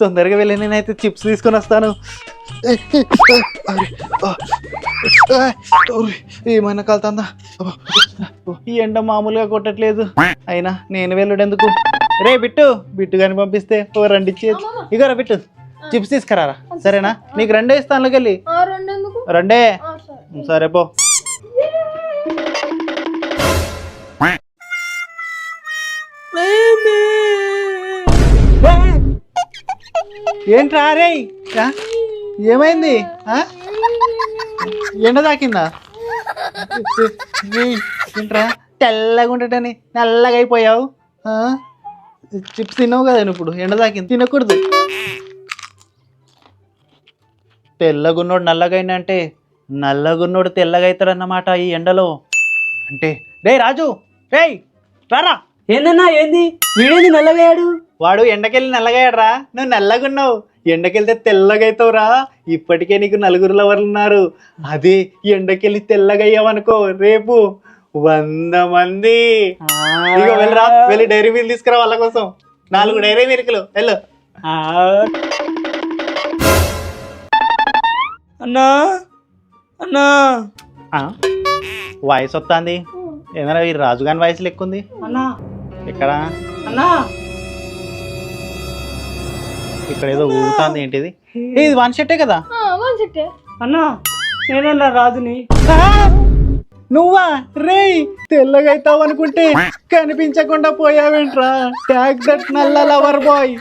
తొందరగా వెళ్ళి నేనైతే చిప్స్ తీసుకొని వస్తాను. ఏమైనా కలుతుందా? ఈ ఎండ మామూలుగా కొట్టట్లేదు. అయినా నేను వెళ్ళుడెందుకు రే బిట్టు బిట్టు కానీ పంపిస్తే ఓ రెండు ఇచ్చేది ఇగోరా బిట్టు చిప్స్ తీసుకురారా? సరేనా? నీకు రెండే ఇస్తాను వెళ్ళి రెండు సరే. పో. ఏంట్రా రే? ఆ? ఏమైంది? ఆ? ఎండ తాకిందా? ఏంట్రా? తెల్లగా ఉండటని నల్లగా అయిపోయావు? ఆ? చిప్స్ తిన్నావు కదా ఇప్పుడు. ఎండ తాకింది. తినకూడదు. తెల్లగున్నోడు నల్లగైనా అంటే నల్లగున్నోడు తెల్లగా అవుతాడన్నమాట ఈ ఎండలో. అంటే రే రాజు రేయ్ రారా. ఏందన్నా ఏంది? వీడేంది నల్లగయ్యాడు వాడు ఎండకెళ్ళి నల్లగయ్యాడ్రా నువ్వు నల్లగున్నావు. ఎండకెళ్తే తెల్లగా అవుతావురా ఇప్పటికే నీకు నలుగురు లవర్లు ఉన్నారు. అదే ఎండకెళ్ళి తెల్లగయ్యావనుకో రేపు వంద మంది. ఇక వెళ్ళరా. వెళ్ళి డైరీ మిల్క్ తీసుకురా వాళ్ళ కోసం. నాలుగు డైరీ మిల్క్లు. వెళ్ళు. ఆ. అన్నా. అన్నా? వాయిస్ వస్తుంది ఏదైనా ఈ రాజుగాని వాయిస్ లెక్కుంది అన్నా. ఇక్కడ అన్నా. ఇక్కడ ఏదో ఊగుతుంది ఏంటిది? ఇది వన్ షర్టే కదా? ఆ, వన్ సెట్టే అన్నా నేనన్నా రాజుని! నువ్వా? రేయ్ తెల్లగా అవుతావు అనుకుంటే కనిపించకుండా పోయావేంట్రా? ట్యాగ్ దట్ నల్ల లవర్ బాయ్